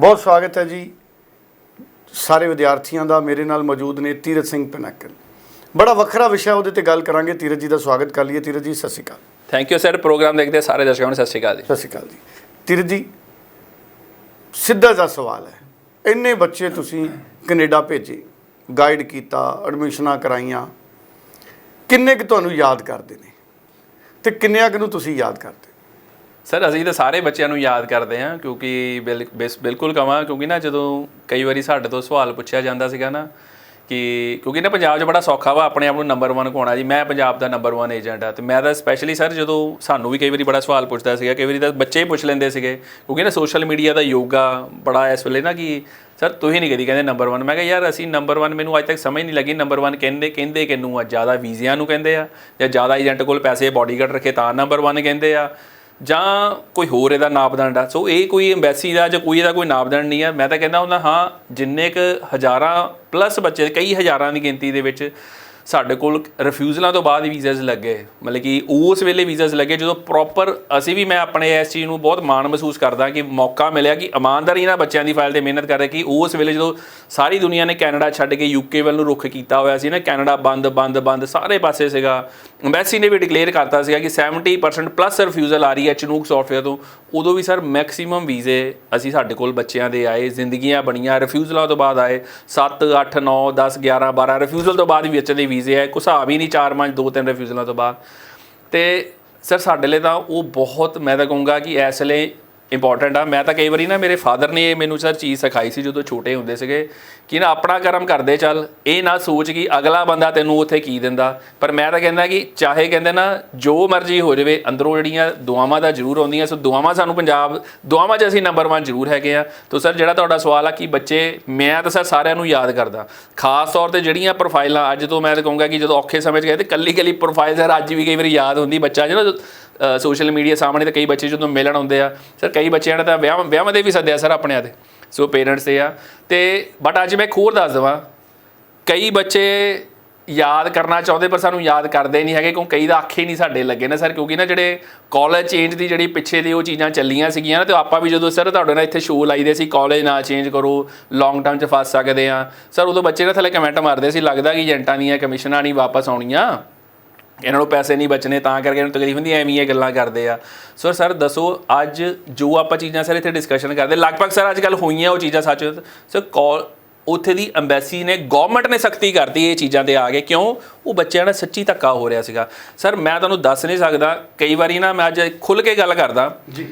ਬਹੁਤ ਸਵਾਗਤ ਹੈ ਜੀ। ਸਾਰੇ ਵਿਦਿਆਰਥੀਆਂ ਦਾ ਮੇਰੇ ਨਾਲ ਮੌਜੂਦ ਨੇ ਤੀਰਤ ਸਿੰਘ ਪਨਕਲ। ਬੜਾ ਵੱਖਰਾ ਵਿਸ਼ਾ ਉਹਦੇ ਤੇ ਗੱਲ ਕਰਾਂਗੇ। ਤੀਰਤ ਜੀ ਦਾ ਸਵਾਗਤ ਕਰ ਲਈਏ। ਤੀਰਤ ਜੀ ਸਤਿ ਸ਼੍ਰੀ ਅਕਾਲ। ਥੈਂਕ ਯੂ ਸਰ ਪ੍ਰੋਗਰਾਮ ਦੇਖਦੇ ਸਾਰੇ ਦਰਸ਼ਕਾਂ ਨੂੰ। ਸਤਿ ਸ਼੍ਰੀ ਅਕਾਲ ਜੀ। ਸਤਿ ਸ਼੍ਰੀ ਅਕਾਲ ਜੀ। ਤੀਰਤ ਜੀ ਸਿੱਧਾ ਜਿਹਾ ਸਵਾਲ ਹੈ। ਇੰਨੇ ਬੱਚੇ ਤੁਸੀਂ ਕੈਨੇਡਾ ਭੇਜੇ ਗਾਈਡ ਕੀਤਾ ਐਡਮਿਸ਼ਨਾਂ ਕਰਾਈਆਂ। ਕਿੰਨੇ ਕੁ ਤੁਹਾਨੂੰ ਯਾਦ ਕਰਦੇ ਨੇ? ਤੇ ਕਿੰਨਿਆਂ ਕੁ ਨੂੰ ਤੁਸੀਂ ਯਾਦ ਕਰਦੇ? ਸਰ, ਅਸੀਂ ਤਾਂ ਸਾਰੇ ਬੱਚਿਆਂ ਨੂੰ ਯਾਦ ਕਰਦੇ ਹਾਂ, ਕਿਉਂਕਿ ਬਿਲ- ਬਿਸ- ਬਿਲਕੁਲ ਕਵਾਂ, ਕਿਉਂਕਿ ਨਾ ਜਦੋਂ ਕਈ ਵਾਰੀ ਸਾਡੇ ਤੋਂ ਸਵਾਲ ਪੁੱਛਿਆ ਜਾਂਦਾ ਸੀਗਾ ਨਾ, ਕਿ ਕਿਉਂਕਿ ਨਾ ਪੰਜਾਬ 'ਚ ਬੜਾ ਸੌਖਾ ਵਾ ਆਪਣੇ ਆਪ ਨੂੰ ਨੰਬਰ 1 ਕੋਣਾ ਜੀ, ਮੈਂ ਪੰਜਾਬ ਦਾ ਨੰਬਰ 1 ਏਜੰਟ ਆ, ਤੇ ਮੈਂ ਤਾਂ ਸਪੈਸ਼ਲੀ ਸਰ ਜਦੋਂ ਸਾਨੂੰ ਵੀ ਕਈ ਵਾਰੀ ਬੜਾ ਸਵਾਲ ਪੁੱਛਦਾ ਸੀਗਾ, ਕਈ ਵਾਰੀ ਤਾਂ ਬੱਚੇ ਹੀ ਪੁੱਛ ਲੈਂਦੇ ਸੀਗੇ, ਕਿਉਂਕਿ ਨਾ ਸੋਸ਼ਲ ਮੀਡੀਆ ਦਾ ਯੋਗਾ ਬੜਾ ਇਸ ਵੇਲੇ ਨਾ ਕਿ ਸਰ ਤੁਸੀਂ ਨਹੀਂ ਕਦੀ ਕਹਿੰਦੇ ਨੰਬਰ 1 ਮੈਂ ਕਿਹਾ ਯਾਰ ਅਸੀਂ ਨੰਬਰ 1 ਮੈਨੂੰ ਅੱਜ ਤੱਕ ਸਮਝ ਨਹੀਂ ਲੱਗੀ ਨੰਬਰ 1 ਕਹਿੰਦੇ ਕਹਿੰਦੇ ਕਿਨੂੰ ਆ, ਜ਼ਿਆਦਾ ਵੀਜ਼ਿਆਂ ਨੂੰ ਕਹਿੰਦੇ ਆ, ਜਾਂ ਜ਼ਿਆਦਾ ਏਜੰਟ ਕੋਲ ਪੈਸੇ ਬਾਡੀਗਾਰਡ ਰੱਖੇ ਤਾਂ ਨੰਬਰ 1 ਕਹਿੰਦੇ ਆ ਜਾਂ ਕੋਈ ਹੋਰ ਇਹਦਾ ਨਾਪਦੰਡ ਆ। ਸੋ ਇਹ ਕੋਈ ਐਮਬੈਸੀ ਦਾ ਜਾਂ ਕੋਈ ਇਹਦਾ ਕੋਈ ਨਾਪਦੰਡ ਨਹੀਂ ਆ। ਮੈਂ ਤਾਂ ਕਹਿੰਦਾ ਹੁੰਦਾ, ਹਾਂ, ਜਿੰਨੇ ਕ ਹਜ਼ਾਰਾਂ ਪਲੱਸ ਬੱਚੇ, ਕਈ ਹਜ਼ਾਰਾਂ ਦੀ ਗਿਣਤੀ ਦੇ ਵਿੱਚ ਸਾਡੇ ਕੋਲ ਰਿਫਿਊਜ਼ਲਾਂ ਤੋਂ ਬਾਅਦ ਵੀਜ਼ਾਸ ਲੱਗੇ। ਮਤਲਬ ਕਿ ਉਸ ਵੇਲੇ ਵੀਜ਼ਾਸ ਲੱਗੇ ਜਦੋਂ ਪ੍ਰੋਪਰ ਅਸੀਂ ਵੀ ਮੈਂ ਆਪਣੇ ਇਸ ਚੀਜ਼ ਨੂੰ ਬਹੁਤ ਮਾਣ ਮਹਿਸੂਸ ਕਰਦਾ ਕਿ ਮੌਕਾ ਮਿਲਿਆ ਕਿ ਇਮਾਨਦਾਰੀ ਨਾਲ ਬੱਚਿਆਂ ਦੀ ਫਾਈਲ ਤੇ ਮਿਹਨਤ ਕਰ ਰਹੇ ਕਿ ਉਸ ਵੇਲੇ ਜਦੋਂ ਸਾਰੀ ਦੁਨੀਆ ਨੇ ਕੈਨੇਡਾ ਛੱਡ ਕੇ ਯੂਕੇ ਵੱਲ ਨੂੰ ਰੁਖ ਕੀਤਾ ਹੋਇਆ ਸੀ ਨਾ, ਕੈਨੇਡਾ ਬੰਦ ਬੰਦ ਬੰਦ ਸਾਰੇ ਪਾਸੇ ਸੀਗਾ। ਐਮਬੈਸੀ ਨੇ ਵੀ ਡਿਕਲੇਅਰ ਕਰਤਾ ਸੀਗਾ ਕਿ 70% ਪਲੱਸ ਰਿਫਿਊਜ਼ਲ ਆ ਰਹੀ ਹੈ ਚਨੂਕ ਸੌਫਟਵੇਅਰ ਤੋਂ। ਉਦੋਂ ਵੀ ਸਰ ਮੈਕਸਿਮਮ ਵੀਜ਼ੇ ਅਸੀਂ ਸਾਡੇ ਕੋਲ ਬੱਚਿਆਂ ਦੇ ਆਏ, ਜ਼ਿੰਦਗੀਆਂ ਬਣੀਆਂ ਰਿਫਿਊਜ਼ਲਾਂ ਤੋਂ ਬਾਅਦ ਆਏ। 7 8 9 10 11 12 ਰਿਫਿਊਜ਼ਲ ਤੋਂ ਬਾਅਦ ਵੀ ਬੱਚੇ ਦੇ ਵੀਜ਼ੇ ਆਏ ਕੁਛ ਹਿਸਾਬ ਹੀ ਨਹੀਂ 4 5 2 3 ਰਿਫਿਊਜ਼ਲਾਂ ਤੋਂ ਬਾਅਦ। ਤੇ ਸਰ, ਸਾਡੇ ਲਈ ਤਾਂ ਉਹ ਬਹੁਤ, ਮੈਂ ਤਾਂ ਕਹੂੰਗਾ ਕਿ ਇਸ ਲਈ ਇੰਪੋਰਟੈਂਟ ਆ। ਮੈਂ ਤਾਂ ਕਈ ਵਾਰੀ ਨਾ ਮੇਰੇ ਫਾਦਰ ਨੇ ਇਹ ਮੈਨੂੰ ਸਰ ਚੀਜ਼ ਸਿਖਾਈ ਸੀ ਜਦੋਂ ਛੋਟੇ ਹੁੰਦੇ ਸੀਗੇ ਕਿ ਨਾ ਆਪਣਾ ਕਰਮ ਕਰਦੇ ਚੱਲ, ਇਹ ਨਾ ਸੋਚ ਕਿ ਅਗਲਾ ਬੰਦਾ ਤੈਨੂੰ ਉੱਥੇ ਕੀ ਦਿੰਦਾ। ਪਰ ਮੈਂ ਤਾਂ ਕਹਿੰਦਾ ਕਿ ਚਾਹੇ ਕਹਿੰਦੇ ਨਾ ਜੋ ਮਰਜ਼ੀ ਹੋ ਜਾਵੇ, ਅੰਦਰੋਂ ਜਿਹੜੀਆਂ ਦੁਆਵਾਂ ਦਾ ਜ਼ਰੂਰ ਆਉਂਦੀਆਂ। ਸੋ ਦੁਆਵਾਂ ਸਾਨੂੰ ਪੰਜਾਬ, ਦੁਆਵਾਂ 'ਚ ਅਸੀਂ ਨੰਬਰ 1 ਜ਼ਰੂਰ ਹੈਗੇ ਆ। ਤੋ ਸਰ ਜਿਹੜਾ ਤੁਹਾਡਾ ਸਵਾਲ ਆ ਕਿ ਬੱਚੇ, ਮੈਂ ਤਾਂ ਸਰ ਸਾਰਿਆਂ ਨੂੰ ਯਾਦ ਕਰਦਾ। ਖਾਸ ਤੌਰ ਤੇ ਜਿਹੜੀਆਂ ਪ੍ਰੋਫਾਈਲਾਂ ਅੱਜ ਤੋਂ ਮੈਂ ਤਾਂ ਕਹੂੰਗਾ ਕਿ ਜਦੋਂ ਔਖੇ ਸਮੇਂ 'ਚ ਗਏ ਤੇ ਕੱਲੀ ਕੱਲੀ ਪ੍ਰੋਫਾਈਲ ਸਰ ਅੱਜ ਵੀ ਕਈ ਵਾਰੀ ਯਾਦ ਹੁੰਦੀ ਬੱਚਾ ਜਿਹੜਾ ਸੋਸ਼ਲ ਮੀਡੀਆ ਸਾਹਮਣੇ ਤੇ ਕਈ ਬੱਚੇ ਜਦੋਂ ਮਿਲਣ ਆਉਂਦੇ ਆ, ਸਰ ਕਈ ਬੱਚਿਆਂ ਨੇ ਤਾਂ ਵਿਆਹ ਵਿਆਹਾਂ ਦੇ ਵੀ ਸੱਦਿਆ ਸਰ ਆਪਣੇ ਆਪਣਿਆਂ 'ਤੇ ਸੋ ਪੇਰੈਂਟਸ ਤੇ ਆ। ਤੇ ਬਟ ਅੱਜ ਮੈਂ ਇੱਕ ਹੋਰ ਦੱਸ ਦਵਾਂ, ਕਈ ਬੱਚੇ ਯਾਦ ਕਰਨਾ ਚਾਹੁੰਦੇ ਪਰ ਸਾਨੂੰ ਯਾਦ ਕਰਦੇ ਨਹੀਂ ਹੈਗੇ, ਕਿਉਂਕਿ ਕਈ ਦਾ ਅੱਖੇ ਨਹੀਂ ਸਾਡੇ ਲੱਗੇ ਨਾ ਸਰ, ਕਿਉਂਕਿ ਨਾ ਜਿਹੜੇ ਕਾਲਜ ਚੇਂਜ ਦੀ ਜਿਹੜੀ ਪਿੱਛੇ ਦੀ ਉਹ ਚੀਜ਼ਾਂ ਚੱਲੀਆਂ ਸੀਗੀਆਂ ਨਾ, ਤੇ ਆਪਾਂ ਵੀ ਜਦੋਂ ਸਰ ਤੁਹਾਡੇ ਨਾਲ ਇੱਥੇ ਸ਼ੋਅ ਲਾਈਦੇ ਸੀ ਕਾਲਜ ਨਾ ਚੇਂਜ ਕਰੋ ਲੌਂਗ ਟਰਮ 'ਚ ਫਸ ਸਕਦੇ ਆ। ਸਰ ਉਦੋਂ ਬੱਚੇ ਨਾ ਥੱਲੇ ਕਮੈਂਟ ਮਾਰਦੇ ਸੀ, ਲੱਗਦਾ ਕਿ ਏਜੰਟਾਂ ਦੀਆਂ ਕਮਿਸ਼ਨਾਂ ਨਹੀਂ ਵਾਪਸ ਆਉਣੀਆਂ। ਇਹਨਾਂ ਨੂੰ ਪੈਸੇ ਨਹੀਂ ਬਚਣੇ ਤਾਂ ਕਰਕੇ ਇਹਨੂੰ ਤਕਲੀਫ ਹੁੰਦੀ ਐਵੇਂ ਇਹ ਗੱਲਾਂ ਕਰਦੇ ਆ। ਸੋ ਸਰ ਦੱਸੋ ਅੱਜ ਜੋ ਆਪਾਂ ਚੀਜ਼ਾਂ ਸਰ ਇੱਥੇ ਡਿਸਕਸ਼ਨ ਕਰਦੇ ਲਗਭਗ ਸਰ ਅੱਜ ਕੱਲ ਹੋਈਆਂ ਉਹ ਚੀਜ਼ਾਂ ਸੱਚ। ਸਰ ਕਾਲ ਉੱਥੇ ਦੀ ਐਮਬੈਸੀ ਨੇ ਗਵਰਨਮੈਂਟ ਨੇ ਸਖਤੀ ਕਰਤੀ ਇਹ ਚੀਜ਼ਾਂ ਤੇ ਆ ਕੇ ਕਿਉਂ? ਉਹ ਬੱਚਿਆਂ ਨਾਲ ਸੱਚੀ ਧੱਕਾ ਹੋ ਰਿਹਾ ਸੀਗਾ। ਸਰ ਮੈਂ ਤੁਹਾਨੂੰ ਦੱਸ ਨਹੀਂ ਸਕਦਾ ਕਈ ਵਾਰੀ ਨਾ ਮੈਂ ਅੱਜ ਖੁੱਲ ਕੇ ਗੱਲ ਕਰਦਾ। ਜੀ।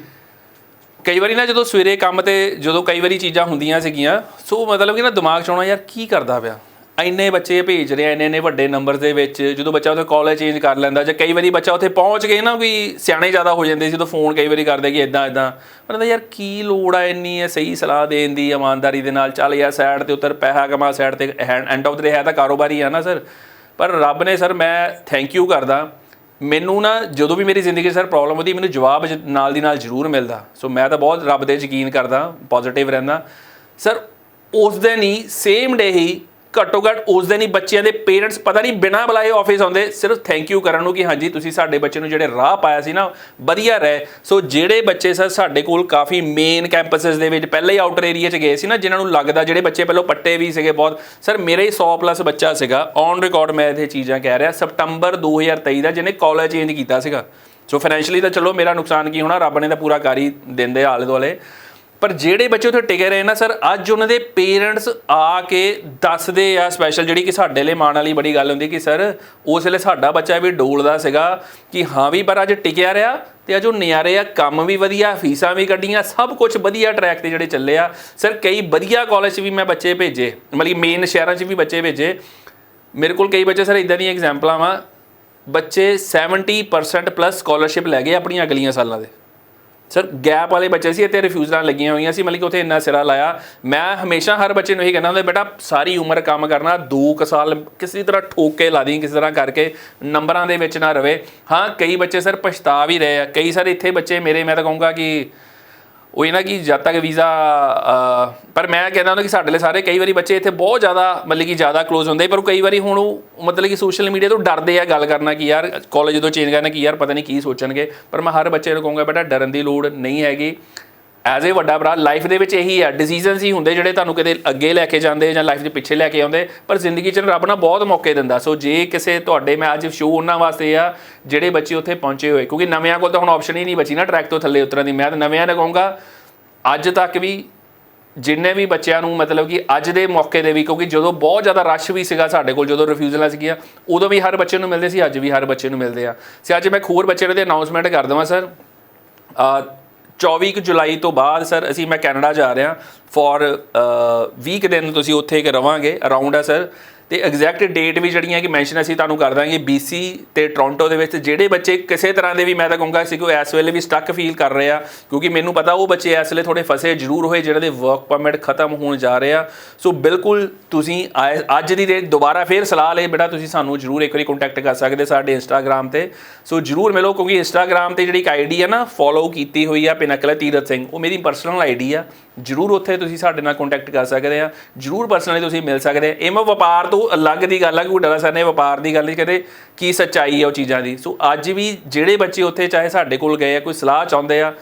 ਕਈ ਵਾਰੀ ਨਾ ਜਦੋਂ ਸਵੇਰੇ ਕੰਮ ਤੇ ਜਦੋਂ ਕਈ ਵਾਰੀ ਚੀਜ਼ਾਂ ਹੁੰਦੀਆਂ ਸੀਗੀਆਂ ਸੋ ਮਤਲਬ ਕਿ ਨਾ ਦਿਮਾਗ 'ਚ ਆਉਣਾ ਯਾਰ ਕੀ ਕਰਦਾ ਪਿਆ? ਇੰਨੇ ਬੱਚੇ ਭੇਜ ਰਹੇ ਆ ਇੰਨੇ ਇੰਨੇ ਵੱਡੇ ਨੰਬਰ ਦੇ ਵਿੱਚ, ਜਦੋਂ ਬੱਚਾ ਉੱਥੇ ਕਾਲਜ ਚੇਂਜ ਕਰ ਲੈਂਦਾ, ਜਾਂ ਕਈ ਵਾਰੀ ਬੱਚਾ ਉੱਥੇ ਪਹੁੰਚ ਕੇ ਨਾ ਕੋਈ ਸਿਆਣੇ ਜ਼ਿਆਦਾ ਹੋ ਜਾਂਦੇ ਸੀ, ਜਦੋਂ ਫੋਨ ਕਈ ਵਾਰੀ ਕਰਦੇ ਕਿ ਇਦਾਂ ਇਦਾਂ ਮਤਲਬ ਯਾਰ ਕੀ ਲੋੜ ਆ ਇੰਨੀ ਹੈ ਸਹੀ ਸਲਾਹ ਦੇਣ ਦੀ, ਇਮਾਨਦਾਰੀ ਦੇ ਨਾਲ? ਚੱਲ ਯਾਰ ਸਾਈਡ ਤੇ ਉੱਤਰ, ਪੈਸਾ ਕਮਾ ਸਾਈਡ ਤੇ ਐਂਡ ਆਫ ਦ ਡੇ ਹੈ ਤਾਂ ਕਾਰੋਬਾਰੀ ਆ ਨਾ ਸਰ ਪਰ ਰੱਬ ਨੇ ਸਰ ਮੈਂ ਥੈਂਕ ਯੂ ਕਰਦਾ। ਮੈਨੂੰ ਨਾ ਜਦੋਂ ਵੀ ਮੇਰੀ ਜ਼ਿੰਦਗੀ 'ਚ ਸਰ ਪ੍ਰੋਬਲਮ ਹੁੰਦੀ, ਮੈਨੂੰ ਜਵਾਬ ਜ- ਨਾਲ ਦੀ ਨਾਲ ਜ਼ਰੂਰ ਮਿਲਦਾ। ਸੋ ਮੈਂ ਤਾਂ ਬਹੁਤ ਰੱਬ ਦੇ ਯਕੀਨ ਕਰਦਾ ਪੋਜ਼ਿਟਿਵ ਰਹਿੰਦਾ। ਸਰ ਉਸ ਦਿਨ ਹੀ ਸੇਮ ਡੇ ਹੀ ਘੱਟੋ ਘੱਟ ਉਸ ਦਿਨ ਹੀ ਬੱਚਿਆਂ ਦੇ ਪੇਰੈਂਟਸ ਪਤਾ ਨਹੀਂ ਬਿਨਾਂ ਬੁਲਾਏ ਆਫਿਸ ਆਉਂਦੇ, ਸਿਰਫ ਥੈਂਕ ਯੂ ਕਰਨ ਨੂੰ ਕਿ ਹਾਂਜੀ, ਤੁਸੀਂ ਸਾਡੇ ਬੱਚੇ ਨੂੰ ਜਿਹੜੇ ਰਾਹ ਪਾਇਆ ਸੀ ਨਾ, ਵਧੀਆ ਰਹੇ। ਸੋ ਜਿਹੜੇ ਬੱਚੇ ਸਰ ਸਾਡੇ ਕੋਲ ਕਾਫੀ ਮੇਨ ਕੈਂਪਸਸ ਦੇ ਵਿੱਚ ਪਹਿਲੇ ਹੀ ਆਊਟਰ ਏਰੀਆ 'ਚ ਗਏ ਸੀ ਨਾ, ਜਿਨ੍ਹਾਂ ਨੂੰ ਲੱਗਦਾ ਜਿਹੜੇ ਬੱਚੇ ਪਹਿਲਾਂ ਪੱਟੇ ਵੀ ਸੀਗੇ ਬਹੁਤ। ਸਰ ਮੇਰੇ ਹੀ 100 ਪਲੱਸ ਬੱਚਾ ਸੀਗਾ ਔਨ ਰਿਕਾਰਡ ਮੈਂ ਇਹ ਚੀਜ਼ਾਂ ਕਹਿ ਰਿਹਾ ਸਪਟੰਬਰ 2023 ਦਾ ਜਿਹਨੇ ਕਾਲਜ ਚੇਂਜ ਕੀਤਾ ਸੀਗਾ। ਸੋ ਫਾਈਨੈਂਸ਼ਲੀ ਤਾਂ ਚਲੋ ਮੇਰਾ ਨੁਕਸਾਨ ਕੀ ਹੋਣਾ, ਰੱਬ ਨੇ ਤਾਂ ਪੂਰਾ ਕਰ ਹੀ ਦਿੰਦੇ ਆਲੇ ਦੁਆਲੇ। ਪਰ ਜਿਹੜੇ ਬੱਚੇ ਉੱਥੇ ਟਿਕੇ ਰਹੇ ਨਾ, ਸਰ, ਅੱਜ ਉਹਨਾਂ ਦੇ ਪੇਰੈਂਟਸ ਆ ਕੇ ਦੱਸਦੇ ਆ ਸਪੈਸ਼ਲ ਜਿਹੜੀ ਕਿ ਸਾਡੇ ਲਈ ਮਾਣ ਵਾਲੀ ਬੜੀ ਗੱਲ ਹੁੰਦੀ ਕਿ, ਸਰ, ਉਸ ਵੇਲੇ ਸਾਡਾ ਬੱਚਾ ਵੀ ਡੋਲਦਾ ਸੀਗਾ ਕਿ ਹਾਂ ਵੀ, ਪਰ ਅੱਜ ਟਿਕਿਆ ਰਿਹਾ ਤੇ ਅੱਜ ਉਹ ਨਿਆਰੇ ਆ, ਕੰਮ ਵੀ ਵਧੀਆ, ਫੀਸਾਂ ਵੀ ਕੱਢੀਆਂ, ਸਭ ਕੁਝ ਵਧੀਆ ਟਰੈਕ ਤੇ ਜਿਹੜੇ ਚੱਲੇ ਆ। ਸਰ, ਕਈ ਵਧੀਆ ਕਾਲਜ 'ਚ ਵੀ ਮੈਂ ਬੱਚੇ ਭੇਜੇ, ਮਤਲਬ ਮੇਨ ਸ਼ਹਿਰਾਂ 'ਚ ਵੀ ਬੱਚੇ ਭੇਜੇ। ਮੇਰੇ ਕੋਲ ਕਈ ਬੱਚੇ, ਸਰ ਇਦਾਂ ਦੀਆਂ ਐਗਜ਼ਾਮਪਲਾਂ ਵਾ ਬੱਚੇ 70% ਪਲੱਸ ਸਕਾਲਰਸ਼ਿਪ ਲੈ ਗਏ ਆਪਣੀਆਂ ਅਗਲੀਆਂ ਸਾਲਾਂ ਦੇ। ਸਰ ਗੈਪ ਵਾਲੇ ਬੱਚੇ ਸੀ, ਇੱਥੇ ਰਿਫਿਊਜ਼ਲਾਂ ਲੱਗੀਆਂ ਹੋਈਆਂ ਸੀ, ਮਤਲਬ ਕਿ ਉੱਥੇ ਇੰਨਾ ਸਿਰਾ ਲਾਇਆ। ਮੈਂ ਹਮੇਸ਼ਾ ਹਰ ਬੱਚੇ ਨੂੰ ਇਹੀ ਕਹਿੰਦਾ ਹੁੰਦਾ, ਬੇਟਾ, ਸਾਰੀ ਉਮਰ ਕੰਮ ਕਰਨਾ 2 ਸਾਲ ਕਿਸੇ ਤਰ੍ਹਾਂ ਠੋਕ ਕੇ ਲਾ ਦੀ ਕਿਸੇ ਤਰ੍ਹਾਂ ਕਰਕੇ ਨੰਬਰਾਂ ਦੇ ਵਿੱਚ ਨਾ ਰਵੇ। ਹਾਂ, ਕਈ ਬੱਚੇ ਸਰ ਪਛਤਾ ਵੀ ਰਹੇ ਆ, ਕਈ ਸਰ ਇੱਥੇ ਬੱਚੇ ਮੇਰੇ, ਮੈਂ ਤਾਂ ਕਹੂੰਗਾ ਕਿ ਉਹ ਇਹ ਨਾ ਕਿ ਜਦ ਤੱਕ ਵੀਜ਼ਾ ਪਰ ਮੈਂ ਕਹਿੰਦਾ ਹੁੰਦਾ ਕਿ ਸਾਡੇ ਲਈ ਸਾਰੇ ਕਈ ਵਾਰੀ ਬੱਚੇ ਇੱਥੇ ਬਹੁਤ ਜ਼ਿਆਦਾ ਮਤਲਬ ਕਿ ਜ਼ਿਆਦਾ ক্লোਜ਼ ਹੁੰਦੇ, ਪਰ ਉਹ ਕਈ ਵਾਰੀ ਹੁਣ ਉਹ ਮਤਲਬ ਕਿ ਸੋਸ਼ਲ ਮੀਡੀਆ ਤੋਂ ਡਰਦੇ ਆ ਗੱਲ ਕਰਨਾ ਕਿ ਯਾਰ ਕਾਲਜ ਜਦੋਂ ਚੇਂਜ ਕਰਨਾ ਕਿ ਯਾਰ ਪਤਾ ਨਹੀਂ ਕੀ ਸੋਚਣਗੇ, ਪਰ ਮੈਂ ਹਰ ਬੱਚੇ ਨੂੰ ਕਹੂੰਗਾ ਬੇਟਾ ਡਰਨ ਦੀ ਲੋੜ ਨਹੀਂ ਹੈਗੀ। ਐਜ਼ ਅ ਵੱਡਾ ਭਰਾ ਲਾਈਫ ਦੇ ਵਿੱਚ ਇਹੀ ਹੈ ਡਿਸੀਜਨਸ ਹੀ ਹੁੰਦੇ ਜਿਹੜੇ ਤੁਹਾਨੂੰ ਕਿਤੇ ਅੱਗੇ ਲੈ ਕੇ ਜਾਂਦੇ ਜਾਂ ਲਾਈਫ ਦੇ ਪਿੱਛੇ ਲੈ ਕੇ ਆਉਂਦੇ, ਪਰ ਜ਼ਿੰਦਗੀ 'ਚ ਰੱਬ ਨਾ ਬਹੁਤ ਮੌਕੇ ਦਿੰਦਾ। ਸੋ ਜੇ ਕਿਸੇ ਤੁਹਾਡੇ, ਮੈਂ ਅੱਜ ਸ਼ੋਅ ਉਹਨਾਂ ਵਾਸਤੇ ਆ, ਜਿਹੜੇ ਬੱਚੇ ਉੱਥੇ ਪਹੁੰਚੇ ਹੋਏ, ਕਿਉਂਕਿ ਨਵਿਆਂ ਕੋਲ ਤਾਂ ਹੁਣ ਆਪਸ਼ਨ ਹੀ ਨਹੀਂ ਬਚੀ ਨਾ ਟਰੈਕ ਤੋਂ ਥੱਲੇ ਉਤਰਨ ਦੀ। ਮੈਂ ਤਾਂ ਨਵਿਆਂ ਨੂੰ ਕਹੂੰਗਾ, ਅੱਜ ਤੱਕ ਵੀ ਜਿੰਨੇ ਵੀ ਬੱਚਿਆਂ ਨੂੰ ਮਤਲਬ ਕਿ ਅੱਜ ਦੇ ਮੌਕੇ ਦੇ ਵੀ, ਕਿਉਂਕਿ ਜਦੋਂ ਬਹੁਤ ਜ਼ਿਆਦਾ ਰਸ਼ ਵੀ ਸੀਗਾ ਸਾਡੇ ਕੋਲ, ਜਦੋਂ ਰਿਫਿਊਜ਼ਲਾਂ ਸੀਗੀਆਂ, ਉਦੋਂ ਵੀ ਹਰ ਬੱਚੇ ਨੂੰ ਮਿਲਦੇ ਸੀ, ਅੱਜ ਵੀ ਹਰ ਬੱਚੇ ਨੂੰ ਮਿਲਦੇ ਆ। ਸੇ ਅੱਜ ਮੈਂ ਇੱਕ ਹੋਰ ਬੱਚੇ ਦੇ ਅਨਾਉਂਸਮੈਂਟ ਕਰ ਦਵਾਂ ਸਰ 24 ਕੁ ਜੁਲਾਈ ਤੋਂ ਬਾਅਦ, ਸਰ, ਅਸੀਂ, ਮੈਂ ਕੈਨੇਡਾ ਜਾ ਰਿਹਾ। ਫॉर ਵੀਕ ਦਿਨ ਤੁਸੀਂ ਉੱਥੇ ਇੱਕ ਰਵਾਂਗੇ। ਅਰਾਊਂਡ ਆ ਸਰ। ਤੇ ਐਗਜ਼ੈਕਟ ਡੇਟ ਵੀ ਜਿਹੜੀਆਂ ਕਿ ਮੈਂਸ਼ਨ ਅਸੀਂ ਤੁਹਾਨੂੰ ਕਰ ਦਾਂਗੇ BC ਤੇ ਟੋਰਾਂਟੋ ਦੇ ਵਿੱਚ ਜਿਹੜੇ ਬੱਚੇ ਕਿਸੇ ਤਰ੍ਹਾਂ ਦੇ ਵੀ, ਮੈਂ ਤਾਂ ਕਹੂੰਗਾ ਸੀ ਕਿ ਇਸ ਵੇਲੇ ਵੀ ਸਟਕ ਫੀਲ ਕਰ ਰਹੇ ਆ, ਕਿਉਂਕਿ ਮੈਨੂੰ ਪਤਾ ਉਹ ਬੱਚੇ ਇਸ ਵੇਲੇ ਥੋੜੇ ਫਸੇ ਜ਼ਰੂਰ ਹੋਏ ਜਿਹੜੇ ਦੇ ਵਰਕ ਪਰਮਿਟ ਖਤਮ ਹੋਣ ਜਾ ਰਹੇ ਆ। ਸੋ ਬਿਲਕੁਲ ਤੁਸੀਂ ਆਏ- ਅੱਜ ਦੀ ਡੇਟ ਦੁਬਾਰਾ ਫੇਰ ਸਲਾਹ ਲਈ ਬੇਟਾ ਤੁਸੀਂ ਸਾਨੂੰ ਜ਼ਰੂਰ ਇੱਕ ਵਾਰੀ ਕੰਟੈਕਟ ਕਰ ਸਕਦੇ ਸਾਡੇ ਇੰਸਟਾਗ੍ਰam ਤੇ। ਸੋ ਜ਼ਰੂਰ ਮਿਲੋ, ਕਿਉਂਕਿ ਇੰਸਟਾਗ੍ਰam ਤੇ ਜਿਹੜੀ ਇੱਕ ਆਈਡੀ ਹੈ ਨਾ ਫੋਲੋ ਕੀਤੀ ਹੋਈ ਆ ਪਿਨਕਲ ਤੀਰਤ ਸਿੰਘ, ਉਹ ਮੇਰੀ ਪਰਸਨਲ ਆਈਡੀ ਆ। ਜ਼ਰੂਰ ਉੱਥੇ ਤੁਸੀਂ ਸਾਡੇ ਨਾਲ ਕੰਟੈਕਟ ਕਰ ਸਕਦੇ ਆ। ਜ਼ਰੂਰ ਪਰਸਨਲੀ ਤੁਸੀਂ ਮਿਲ ਸਕਦੇ ਆ। ਇਹ ਮੈਂ ਵਪਾਰ ਤੋਂ ਅਲੱਗ ਦੀ ਗੱਲ ਆ ਕਿ ਡਾਲਾ ਸਰ ਨੇ ਵਪਾਰ ਦੀ ਗੱਲ ਨਹੀਂ ਕਦੇ ਕੀ ਸੱਚਾਈ ਹੈ ਉਹ ਚੀਜ਼ਾਂ ਦੀ। ਸੋ ਅੱਜ ਵੀ ਜਿਹੜੇ ਬੱਚੇ ਉੱਥੇ ਚਾਹੇ ਸਾਡੇ ਕੋਲ ਗਏ ਆ, ਕੋਈ ਸਲਾਹ ਚਾਹੁੰਦੇ ਆ,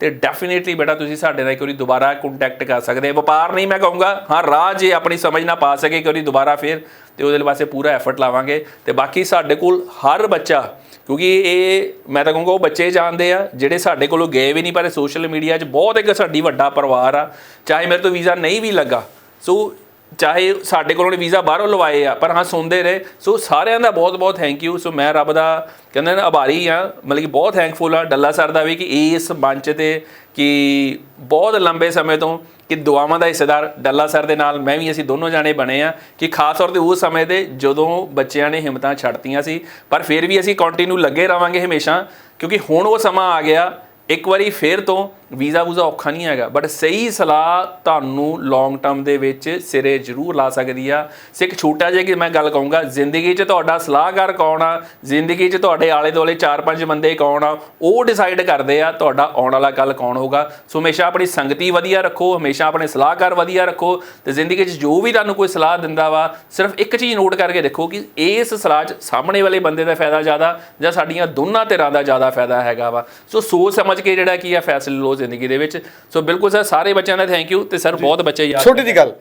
ਤੇ ਡੈਫੀਨੇਟਲੀ ਬੇਟਾ ਤੁਸੀਂ ਸਾਡੇ ਨਾਲ ਇੱਕ ਵਾਰੀ ਦੁਬਾਰਾ ਕੰਟੈਕਟ ਕਰ ਸਕਦੇ ਆ। ਵਪਾਰ ਨਹੀਂ ਮੈਂ ਕਹੂੰਗਾ, ਹਾਂ, ਰਾਹ ਜੇ ਆਪਣੀ ਸਮਝ ਨਾ ਪਾ ਸਕੇ, ਇੱਕ ਵਾਰੀ ਦੁਬਾਰਾ ਫੇਰ ਤੇ ਉਹਦੇ ਵਾਸਤੇ ਪੂਰਾ ਐਫਰਟ ਲਾਵਾਂਗੇ। ਤੇ ਬਾਕੀ ਸਾਡੇ ਕੋਲ ਹਰ ਬੱਚਾ, ਕਿਉਂਕਿ ਇਹ ਮੈਂ ਤਾਂ ਕਹੂੰਗਾ ਉਹ ਬੱਚੇ ਜਾਣਦੇ ਆ, ਜਿਹੜੇ ਸਾਡੇ ਕੋਲੋਂ ਗਏ ਵੀ ਨਹੀਂ, ਪਰ ਸੋਸ਼ਲ ਮੀਡੀਆ 'ਚ ਬਹੁਤ ਇੱਕ ਸਾਡੀ ਵੱਡਾ ਪਰਿਵਾਰ ਆ। ਚਾਹੇ ਮੇਰੇ ਤੋਂ ਵੀਜ਼ਾ ਨਹੀਂ ਵੀ ਲੱਗਾ। ਸੋ ਚਾਹੇ ਸਾਡੇ ਕੋਲੋਂ ਵੀਜ਼ਾ ਬਾਹਰੋਂ ਲਵਾਏ ਆ, ਪਰ ਹਾਂ ਸੁਣਦੇ ਰਹੇ। ਸੋ ਸਾਰਿਆਂ ਦਾ ਬਹੁਤ ਬਹੁਤ ਥੈਂਕ ਯੂ ਸੋ ਮੈਂ ਰੱਬ ਦਾ ਕਹਿੰਦੇ ਨੇ ਆਭਾਰੀ ਆ, ਮਤਲਬ ਕਿ ਬਹੁਤ ਥੈਂਕਫੁਲ ਆ ਡੱਲਾ ਸਰ ਦਾ ਵੀ ਕਿ ਇਸ ਮੰਚ ਤੇ ਕਿ ਬਹੁਤ ਲੰਬੇ ਸਮੇਂ ਤੋਂ ਕਿ ਦੁਆਵਾਂ ਦਾ ਹਿੱਸੇਦਾਰ ਡੱਲਾ ਸਰ ਦੇ ਨਾਲ ਮੈਂ ਵੀ ਅਸੀਂ ਦੋਨੋਂ ਜਾਣੇ ਬਣੇ ਆ, ਕਿ ਖਾਸ ਤੌਰ ਤੇ ਉਸ ਸਮੇਂ ਤੇ ਜਦੋਂ ਬੱਚਿਆਂ ਨੇ ਹਿੰਮਤਾਂ ਛੱਡਤੀਆਂ ਸੀ, ਪਰ ਫਿਰ ਵੀ ਅਸੀਂ ਕੰਟੀਨਿਊ ਲੱਗੇ ਰਵਾਂਗੇ ਹਮੇਸ਼ਾ, ਕਿਉਂਕਿ ਹੁਣ ਉਹ ਸਮਾਂ ਆ ਗਿਆ, ਇੱਕ ਵਾਰੀ ਫੇਰ ਤੋਂ ਵੀਜ਼ਾ ਵੂਜ਼ਾ ਔਖਾ ਨਹੀਂ ਹੈਗਾ ਬਟ ਸਹੀ ਸਲਾਹ ਤੁਹਾਨੂੰ ਲੌਂਗ ਟਰਮ ਦੇ ਵਿੱਚ ਸਿਰੇ ਜ਼ਰੂਰ ਲਾ ਸਕਦੀ ਆ। ਸਿੱਖ ਛੋਟਾ ਜਿਹਾ ਕਿ ਮੈਂ ਗੱਲ ਕਹੂੰਗਾ, ਜ਼ਿੰਦਗੀ 'ਚ ਤੁਹਾਡਾ ਸਲਾਹਕਾਰ ਕੌਣ ਆ? ਜ਼ਿੰਦਗੀ 'ਚ ਤੁਹਾਡੇ ਆਲੇ ਦੁਆਲੇ 4-5 ਬੰਦੇ ਕੌਣ ਆ? ਉਹ ਡਿਸਾਈਡ ਕਰਦੇ ਆ ਤੁਹਾਡਾ ਆਉਣ ਵਾਲਾ ਕੱਲ ਕੌਣ ਹੋਊਗਾ। ਸੋ ਹਮੇਸ਼ਾ ਆਪਣੀ ਸੰਗਤੀ ਵਧੀਆ ਰੱਖੋ, ਹਮੇਸ਼ਾ ਆਪਣੇ ਸਲਾਹਕਾਰ ਵਧੀਆ ਰੱਖੋ ਤੇ ਜ਼ਿੰਦਗੀ 'ਚ ਜੋ ਵੀ ਤੁਹਾਨੂੰ ਕੋਈ ਸਲਾਹ ਦਿੰਦਾ ਵਾ, ਸਿਰਫ ਇੱਕ ਚੀਜ਼ ਨੋਟ ਕਰਕੇ ਦੇਖੋ ਕਿ ਇਸ ਸਲਾਹ 'ਚ ਸਾਹਮਣੇ ਵਾਲੇ ਬੰਦੇ ਦਾ ਫਾਇਦਾ ਜ਼ਿਆਦਾ ਜਾਂ ਸਾਡੀਆਂ ਦੋਨਾਂ ਧਿਰਾਂ ਦਾ ਜ਼ਿਆਦਾ ਫਾਇਦਾ ਹੈਗਾ ਵਾ। ਸੋ ਸੋਚ ਸਮਝ ਕੇ ਜਿਹੜਾ ਕੀ ਆ, ਫੈਸਲੇ ਲਓ ਜ਼ਿੰਦਗੀ ਦੇ ਵਿੱਚ। ਸੋ ਬਿਲਕੁਲ ਸਰ ਸਾਰੇ ਬੱਚਿਆਂ ਦਾ ਥੈਂਕ ਯੂ ਤੇ ਸਰ ਬਹੁਤ ਬੱਚੇ ਯਾਦ ਛੋਟੀ ਜੀ ਗੱਲ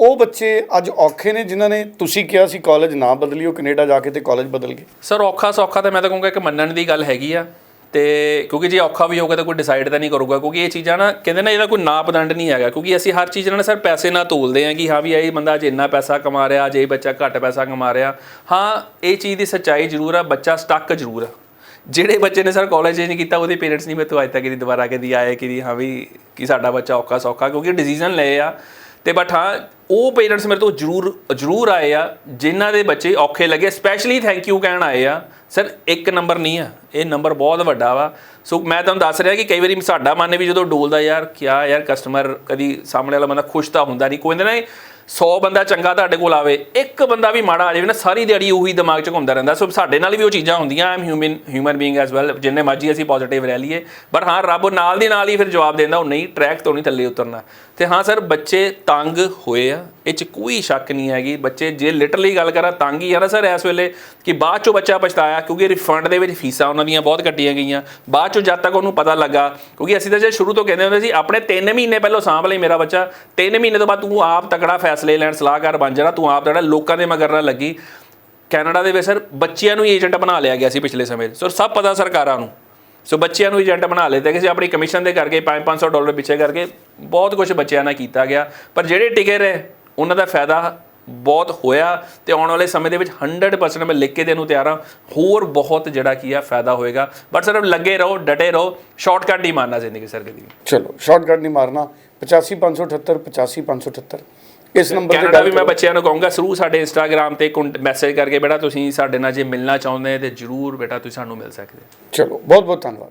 ਉਹ ਬੱਚੇ ਅੱਜ ਔਖੇ ਨੇ ਜਿਨ੍ਹਾਂ ਨੇ ਤੁਸੀਂ ਕਿਹਾ ਸੀ ਕਾਲਜ ਨਾ ਬਦਲੀ ਉਹ ਕੈਨੇਡਾ ਜਾ ਕੇ ਤੇ ਕਾਲਜ ਬਦਲ ਗਏ ਸਰ ਔਖਾ ਸੌਖਾ ਤਾਂ ਮੈਂ ਤਾਂ ਕਹੂੰਗਾ ਇੱਕ ਮੰਨਣ ਦੀ ਗੱਲ ਹੈਗੀ ਆ। ਤੇ ਕਿਉਂਕਿ ਜੇ ਔਖਾ ਵੀ ਹੋਊਗਾ ਤਾਂ ਕੋਈ ਡਿਸਾਈਡ ਤਾਂ ਨਹੀਂ ਕਰੂਗਾ ਕਿਉਂਕਿ ਇਹ ਚੀਜ਼ਾਂ ਨਾ ਕਹਿੰਦੇ ਨਾ ਇਹਦਾ ਕੋਈ ਨਾਪਦੰਡ ਨਹੀਂ ਹੈਗਾ। ਕਿਉਂਕਿ ਅਸੀਂ ਹਰ ਚੀਜ਼ ਨਾਲ ਸਰ ਪੈਸੇ ਨਾਲ ਤੋਲਦੇ ਹਾਂ ਕਿ ਹਾਂ ਵੀ ਇਹ ਬੰਦਾ ਅੱਜ ਇੰਨਾ ਪੈਸਾ ਕਮਾ ਰਿਹਾ ਅੱਜ ਇਹ ਬੱਚਾ ਘੱਟ ਪੈਸਾ ਕਮਾ ਰਿਹਾ। ਹਾਂ ਇਹ ਚੀਜ਼ ਦੀ ਸੱਚਾਈ ਜ਼ਰੂਰ ਆ ਬੱਚਾ ਸਟਕ ਜ਼ਰੂਰ ਆ। ਜਿਹੜੇ ਬੱਚੇ ਨੇ ਸਰ ਕਾਲਜ ਨਹੀਂ ਕੀਤਾ, ਉਹਦੇ ਪੇਰੈਂਟਸ ਨਹੀਂ ਮੇਰੇ ਤੋਂ ਅੱਜ ਤੱਕ ਕਦੀ ਦੁਬਾਰਾ ਕਦੀ ਆਏ ਕਿ ਹਾਂ ਵੀ ਕਿ ਸਾਡਾ ਬੱਚਾ ਔਖਾ ਸੌਖਾ, ਕਿਉਂਕਿ ਡਿਸੀਜਨ ਲਏ ਆ। ਤੇ ਬਟ ਹਾਂ, ਉਹ ਪੇਰੈਂਟਸ ਮੇਰੇ ਤੋਂ ਜ਼ਰੂਰ ਜ਼ਰੂਰ ਆਏ ਆ, ਜਿਨ੍ਹਾਂ ਦੇ ਬੱਚੇ ਔਖੇ ਲੱਗੇ ਸਪੈਸ਼ਲੀ ਥੈਂਕ ਯੂ ਕਹਿਣ ਆਏ ਆ। ਸਰ, ਇੱਕ ਨੰਬਰ ਨਹੀਂ ਆ, ਇਹ ਨੰਬਰ ਬਹੁਤ ਵੱਡਾ ਵਾ। ਸੋ ਮੈਂ ਤੁਹਾਨੂੰ ਦੱਸ ਰਿਹਾ ਕਿ ਕਈ ਵਾਰੀ ਸਾਡਾ ਮਨ ਵੀ ਜਦੋਂ ਡੋਲਦਾ, ਯਾਰ, ਕਿਆ ਯਾਰ ਕਸਟਮਰ ਕਦੀ ਸਾਹਮਣੇ ਵਾਲਾ ਬੰਦਾ ਖੁਸ਼ ਤਾਂ ਹੁੰਦਾ ਨਹੀਂ। ਕੋਈ ਨਾ 100 ਬੰਦਾ ਚੰਗਾ ਤੁਹਾਡੇ ਕੋਲ ਆਵੇ, ਇੱਕ ਬੰਦਾ ਵੀ ਮਾੜਾ ਆ ਜਾਵੇ ਨਾ, ਸਾਰੀ ਦਿਹਾੜੀ ਉਹੀ ਦਿਮਾਗ 'ਚ ਘੁੰਮਦਾ ਰਹਿੰਦਾ। ਸੋ ਸਾਡੇ ਨਾਲ ਵੀ ਉਹ ਚੀਜ਼ਾਂ ਹੁੰਦੀਆਂ ਆਮ human human being as well ਜਿੰਨੇ ਮਰਜ਼ੀ ਅਸੀਂ ਪੋਜ਼ਿਟਿਵ ਰਹਿ ਲਈਏ। ਪਰ ਹਾਂ, ਰੱਬ ਨਾਲ ਦੀ ਨਾਲ ਹੀ ਫਿਰ ਜਵਾਬ ਦਿੰਦਾ, ਉਹ ਨਹੀਂ ਟਰੈਕ ਤੋਂ ਨਹੀਂ ਥੱਲੇ ਉਤਰਨਾ। ਤੇ ਹਾਂ ਸਰ, ਬੱਚੇ ਤੰਗ ਹੋਏ ਆ, ਇਹ 'ਚ ਕੋਈ ਸ਼ੱਕ ਨਹੀਂ ਹੈਗੀ। ਬੱਚੇ ਜੇ ਲਿਟਰਲੀ ਗੱਲ ਕਰਾਂ, ਤੰਗ ਹੀ ਆ ਨਾ ਸਰ ਇਸ ਵੇਲੇ ਕਿ ਬਾਅਦ ਚੋਂ ਬੱਚਾ ਪਛਤਾਇਆ, ਕਿਉਂਕਿ ਰਿਫੰਡ ਦੇ ਵਿੱਚ ਫੀਸਾਂ ਉਹਨਾਂ ਦੀਆਂ ਬਹੁਤ ਕੱਟੀਆਂ ਗਈਆਂ। ਬਾਅਦ ਚੋਂ ਜਦ ਤੱਕ ਉਹਨੂੰ ਪਤਾ ਲੱਗਾ, ਕਿਉਂਕਿ ਅਸੀਂ ਤਾਂ ਜੇ ਸ਼ੁਰੂ ਤੋਂ ਕਹਿੰਦੇ ਹੁੰਦੇ ਸੀ, ਆਪਣੇ 3 ਮਹੀਨੇ ਪਹਿਲਾਂ ਸਾਂਭ ਲਈ ਮੇਰਾ ਬੱਚਾ 3 ਮਹੀਨੇ ਤੋਂ ਬਾਅਦ ਤੂੰ ਆਪ ਤਕੜਾ ਫੈਸਲੇ ਲੈਣ ਸਲਾਹਕਾਰ ਬਣ ਜਾਣਾ, ਤੂੰ ਆਪ ਤਕੜਾ ਲੋਕਾਂ ਦੇ ਮਗਰ ਨਾ ਲੱਗੀ। ਕੈਨੇਡਾ ਦੇ ਵਿੱਚ ਸਰ ਬੱਚਿਆਂ ਨੂੰ ਏਜੰਟ ਬਣਾ ਲਿਆ ਗਿਆ ਸੀ ਪਿਛਲੇ ਸਮੇਂ। 'ਚ। ਸੋ ਸਭ ਪਤਾ ਸਰਕਾਰਾਂ ਨੂੰ। ਸੋ ਬੱਚਿਆਂ ਨੂੰ ਏਜੰਟ ਬਣਾ ਲਿਆ। ਸੀ ਆਪਣੀ ਕਮਿਸ਼ਨ ਦੇ ਕਰਕੇ 5-500 ਡਾਲਰ ਪਿੱਛੇ ਕਰਕੇ ਬਹੁਤ ਕੁਝ ਬੱਚਿਆਂ ਨਾਲ ਕੀਤਾ ਗਿਆ। ਪਰ ਜਿਹੜੇ ਟਿਕੇ ਰਹੇ, ਉਹਨਾਂ ਦਾ ਫਾਇਦਾ ਬਹੁਤ ਹੋਇਆ ਤੇ ਆਉਣ ਵਾਲੇ ਸਮੇਂ ਦੇ ਵਿੱਚ 100% ਮੈਂ ਲਿਖ ਕੇ ਦੇਣ ਨੂੰ ਤਿਆਰ ਹਾਂ। ਹੋਰ ਬਹੁਤ ਜਿਹੜਾ ਕੀ ਆ, ਫਾਇਦਾ ਹੋਏਗਾ। ਬਟ ਸਿਰਫ ਲੱਗੇ ਰਹੋ, ਡਟੇ ਰਹੋ। ਸ਼ਾਰਟਕਟ ਨਹੀਂ ਮਾਰਨਾ ਜ਼ਿੰਦਗੀ ਸਰ ਕਦੀ ਚਲੋ, ਸ਼ਾਰਟਕਟ ਨਹੀਂ ਮਾਰਨਾ। 85578 85578 ਇਸ ਨੰਬਰ ਤੇ ਗੱਲ ਵੀ ਮੈਂ ਬੱਚਿਆਂ ਨੂੰ ਕਹੂੰਗਾ ਸਰੂ ਸਾਡੇ ਇੰਸਟਾਗ੍ਰam ਤੇ ਮੈਸੇਜ ਕਰਕੇ ਬੇਟਾ ਤੁਸੀਂ ਸਾਡੇ ਨਾਲ ਜੇ ਮਿਲਣਾ ਚਾਹੁੰਦੇ ਤੇ ਜਰੂਰ ਬੇਟਾ ਤੁਸੀਂ ਸਾਨੂੰ ਮਿਲ ਸਕਦੇ ਚਲੋ ਬਹੁਤ ਬਹੁਤ ਧੰਨਵਾਦ।